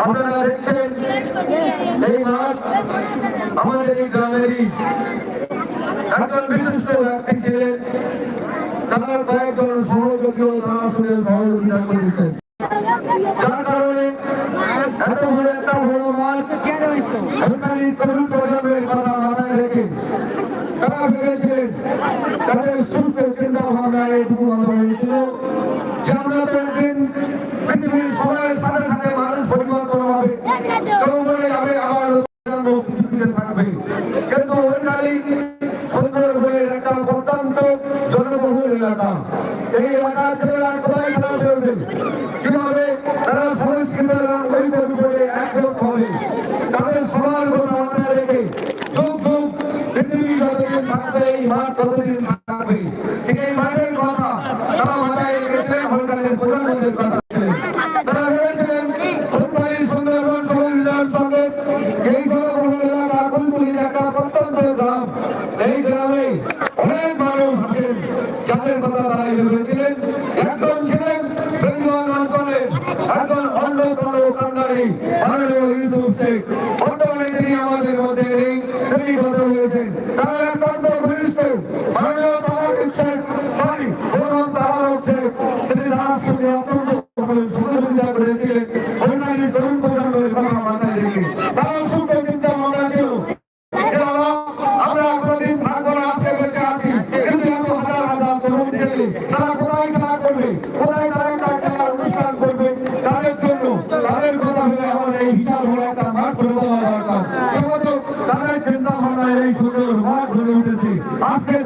আপনারা দেখছেন এই মাঠ আমাদের এই গ্রামেরই। একজন বিশিষ্ট ব্যক্তি ছিলেন, তার কয়েকজন সহযোগীও তার আসলে সহযোগিতা করেছেন। কারণে এত বড় একটা বড় মাঠ তরুণ প্রজন্মের কথা মাথায় রেখে তারা ভেবেছিলেন তাদের সুস্থ চিন্তা ভাবনা এটুকু আমরা হয়েছিল যে আমরা তো একদিন পৃথিবীর সময়ের সাথে সাথে মানুষ পরিবর্তন হবে কেউ বলে যাবে আবার প্রজন্ম পৃথিবীতে থাকবে কিন্তু ওইটাই সুন্দর বলে একটা অত্যন্ত জনবহুল এলাকা। এই এলাকার ছেলেরা কোথায় খেলা খেলবে? কীভাবে তারা সংস্কৃত এবং ঐক্য একমত হবে? তাদের সবার কথা মাথায় রেখে যুগ যুগ পৃথিবী যতদিন থাকবে, এই মাঠ ততদিন போராட்டமான ஒப்பந்தங்களை யூசுப் ஷேக்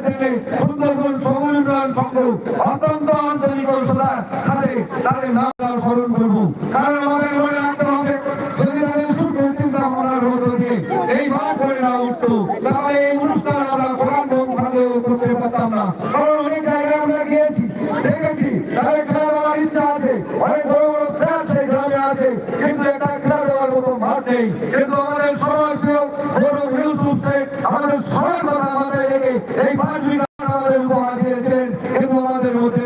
থেকে সুন্দরবন সময় উন্নয়ন সংঘ অত্যন্ত আন্তরিকতার সাথে তাদের নাম স্মরণ করব। কারণ আমাদের মনে রাখতে হবে, যদি তাদের সুখ চিন্তা ভাবনার মধ্য দিয়ে এই মাঠ করে না উঠতো, তাহলে এই অনুষ্ঠান আমরা কোরআন ভাবে করতে পারতাম না। কারণ অনেক জায়গায় আমরা গিয়েছি, দেখেছি তাদের খেলা দেওয়ার ইচ্ছা আছে অনেক বড় বড় ফ্ল্যাট সেই গ্রামে আছে কিন্তু একটা খেলা দেওয়ার মতো মাঠ নেই কিন্তু আমাদের সবার প্রিয় বড় ইউসুফ শেখ আমাদের সবার কথা মাথায় রেখে এই পাঁচ বিঘা আমাদের উপহার দিয়েছেন কিন্তু আমাদের মধ্যে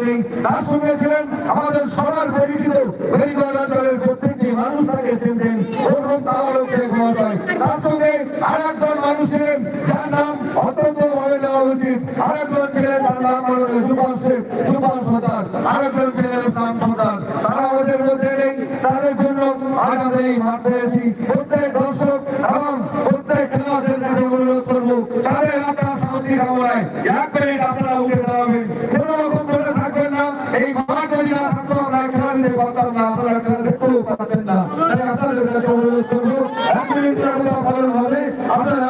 তার সঙ্গে আমাদের সবার পরিচিত মেরিগঞ্জ অঞ্চলের প্রত্যেকটি মানুষ তাকে চিনতেন তার সঙ্গে আর মানুষ ছিলেন, যার নাম অত্যন্ত ভাবে নেওয়া উচিত। আর ছিলেন, তার নাম হলো যুবন শেখ যুবন সর্দার। আর ছিলেন ইসলাম সর্দার। তারা আমাদের মধ্যে নেই, তাদের জন্য আজ আমরা এই মাঠ পেয়েছি। প্রত্যেক দর্শক এবং প্রত্যেক খেলোয়াড়দের কাছে অনুরোধ করব, তাদের আপনার শান্তি কামনায় এক মিনিট আপনারা উঠে দাঁড়াবেন কোন রকম বলে থাকবেন না এই না থাকতো আমরা খেলা দিতে না আপনারা না।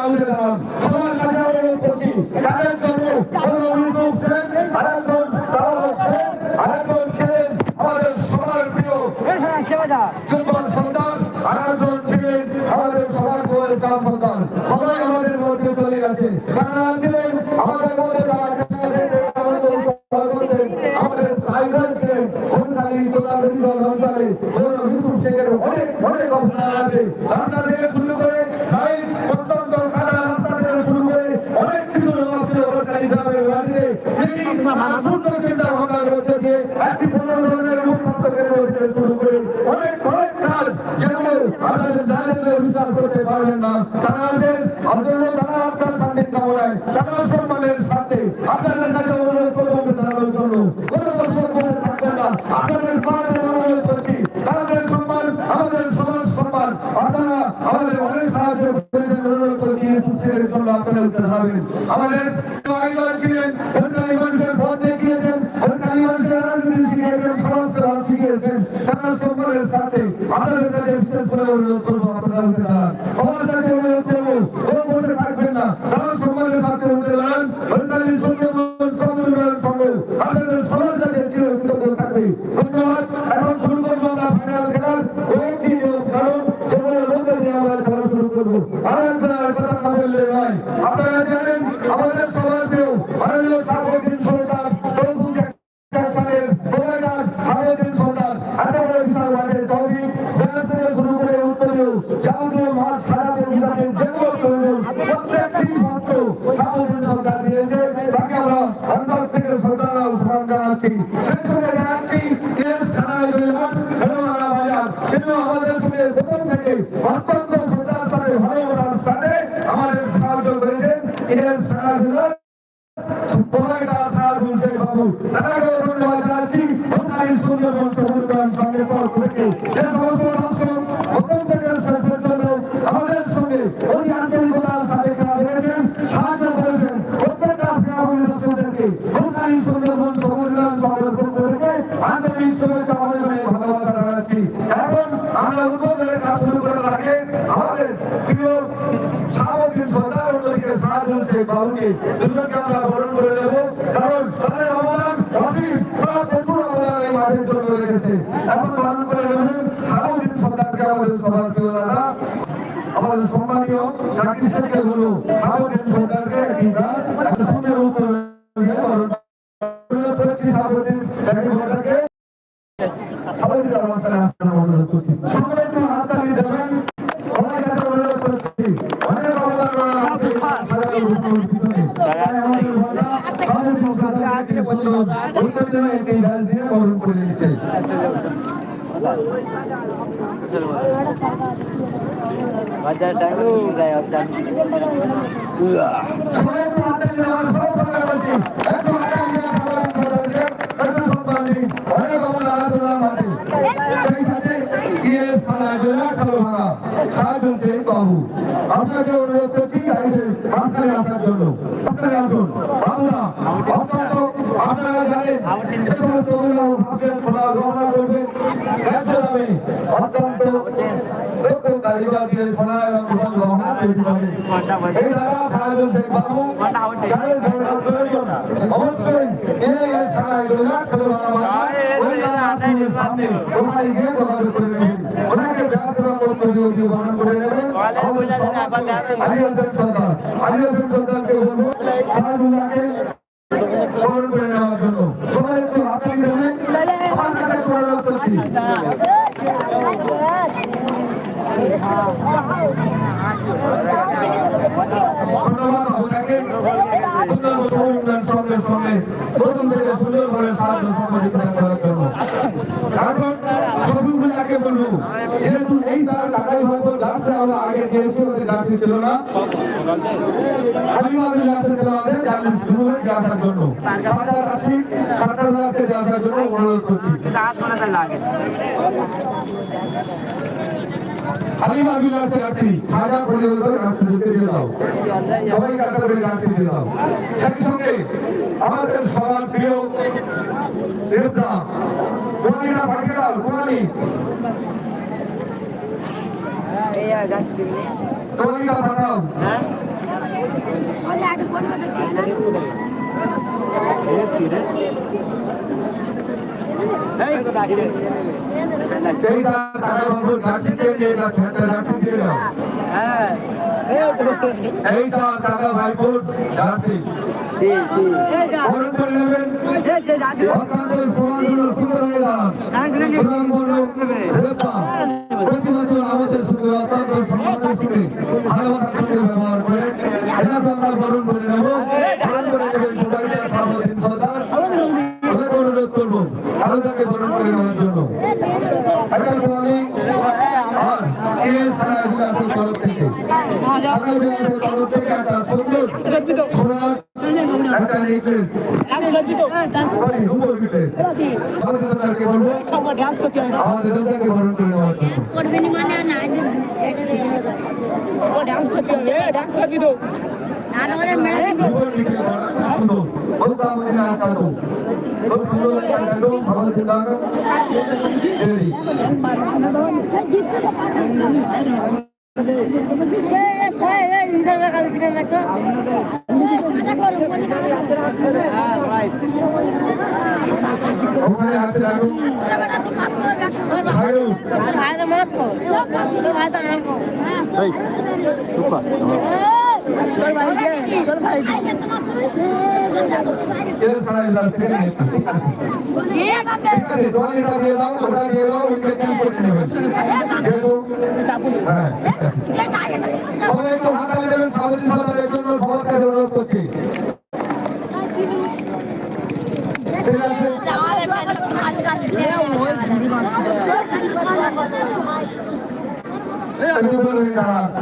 উঠে দাঁড়ান। আছে রাস্তা থেকে শুরু করে লাইন অত্যন্ত কাদা রাস্তা থেকে শুরু করে অনেক কিছু জনপ্রিয় সরকারি গ্রামের বাড়িতে তিনি সুন্দর চিন্তা ভাবনার মধ্যে দিয়ে একটি পনেরো ধরনের মুখ স্বাস্থ্য কেন্দ্র থেকে শুরু করে অনেক অনেক কাজ যেগুলো আপনাদের জানেন বিশ্বাস করতে পারবেন না। তারা আছেন অথচ তারা আপনার শান্তির কামনায়। তারা সম্মানের সাথে আপনাদের কাছে অনুরোধ করব তাদের জন্য কোনো দর্শক বলে থাকবেন না আপনাদের পাশে অনুরোধ করছি তাদের সম্মান আমাদের সমাজ সম্মান আপনারা আমাদের অনেক সাহায্য করেছেন অনুরোধ করছি সুস্থের জন্য আপনারা উঠে দাঁড়াবেন আমাদের আগেবার ছিলেন সরকারি মানুষের পথ দেখিয়েছেন সরকারি মানুষের রাজনীতি শিখিয়েছেন সমস্ত রাজ শিখিয়েছেন তারা সম্মানের সাথে আপনাদের কাছে বিশেষ করে অনুরোধ করব আপনারা উঠে দাঁড়ান আমার কাছে অনুরোধ করব ও বসে থাকবেন না তারা সম্মানের সাথে উঠে দাঁড়ান সরকারি সুন্দরবন সমন্বয়ের সঙ্গে আপনাদের সবার কাছে চিরকৃতজ্ঞ থাকবে ধন্যবাদ এখন শুরু করব আমরা ফাইনাল খেলার কয়েকটি নিয়ম কারণ যেগুলোর মধ্যে দিয়ে আমরা খেলা শুরু করব আর একজন আর কথা না বললে নয় আপনারা জানেন আমাদের সবার প্রিয় মাননীয় সার্বদিন সরকার তরুণ সাহেব প্রোভাইডার সার্বদিন সরকার এত বড় বিশাল মাঠের তহবিল ব্যাস থেকে শুরু করে উত্তরীয় যাবতীয় মাঠ সারাতে জেলাতে যেগুলো প্রয়োজন প্রত্যেকটি মাত্র সার্বদিন সরকার দিয়েছে তাকে আমরা অন্তর থেকে শ্রদ্ধা ও সম্মান জানাচ্ছি সেই সঙ্গে জানাচ্ছি এর সারাই বেলার হেলোমালা বাজার কিন্তু আমাদের সঙ্গে প্রথম থেকে অত্যন্ত শ্রদ্ধার সাথে ভালোবাসার সাথে আমাদের সাহায্য করেছেন এর সাহায্য জানাচ্ছি ওনার এই সুন্দরবন সমুদ্রান সঙ্গে পর থেকে যে সমস্ত দর্শক প্রথম থেকে শেষের জন্য আমাদের সঙ্গে অতি আন্তরিকতার সাথে খেলা দেখেছেন সাহায্য করেছেন প্রত্যেকটা সেনাবাহিনী দর্শকদেরকে ওনার সুন্দরবন সমুদ্রান সংরক্ষণ করে আন্তরিক শুভেচ্ছা অভিনন্দনে ধন্যবাদ জানাচ্ছি এখন আমরা উদ্বোধনের কাজ শুরু করার আগে আমাদের প্রিয় সামগ্রিক সরকার অন্যদিকে সাহায্য হচ্ছে বাবুকে আমাদের অবস্থানে আসতে অনুরোধ করছি। সবাই একটু হাততালি দেবেন। অনেক কাছে অনুরোধ করছি। অনেক অবদান আছে বাজার টাইম যায় অবদান সবাই একটু হাততালি আমার সব সবাই বলছি আসার জন্য মাঝখানে আসুন বাবুরা অত্যন্ত আপনারা জানেন যে সমস্ত অভিভাবক ভাবছেন খোলা গহনা করবেন ন্যায্য দামে অত্যন্ত দক্ষ কারিগর দিয়ে সোনা এবং খোলা গহনা তৈরি করে আলী হোসেন সর্দার আলী হোসেন সর্দারকে বলব সাহায্যকে বরণ করে নেওয়ার জন্য সবাই একটু হাতালি দেবেন এখন সবগুলাকে বলব যেহেতু এই স্যার কাকাই ভাবো ডাকছে আমরা দিয়েছি ওদের ডাকছে ছিল না? আমি আমি ডাকছে ছিল আমাদের চালিশ গ্রুপে আসার জন্য। সাতটা রাশি সাতটা রাশিতে আসার জন্য অনুরোধ করছি। হালিমা বিলাসে রাখছি সাদা বলে ওদের রাখছি দিতে দিয়ে দাও। সবাই কাটা করে রাখছি দিয়ে দাও। সেই সঙ্গে আমাদের সবার প্রিয় দেবতা কোনালিটা পাঠিয়ে দাও কোনালি। গাছ পাঠাও হ্যাঁ এই টাকা বাবু ডাকছি দিয়ে দিয়ে যাচ্ছে একটা দিয়ে দাও হ্যাঁ এই স্যার টাকা ভাইপুর ডাকছি জি জি বরণ করে নেবেন অত্যন্ত সুন্দর হয়ে দাঁড়ান সুনাম বলল দেবতা প্রতি বছর আমাদের সঙ্গে অত্যন্ত সম্মানের সঙ্গে ভালোবাসার সঙ্গে ব্যবহার করে এনাকে আমরা বরণ করে নেব বরণ করে নেবেন মোবাইলটা সামুদ্রিক সর্দার ওদের অনুরোধ করব আরও তাকে বরণ করে নেওয়ার জন্য একটা কোয়ালি আর এস সারাদিনাসের তরফ থেকে সুন্দর সোনার একটা নেকলেস আমাদের দুটাকে বরণ করে নেওয়ার জন্য করবে ওখানে ওটা দিয়ে দাও উইকে ক্যান্সেল করে নেবেন যেহেতু হ্যাঁ। সবাই একটু হাততালি দেবেন সামুদ্রিক সরকারের জন্য সবার কাছে অনুরোধ করছি। ঠিক আছে আমাদের দাঁড়ান।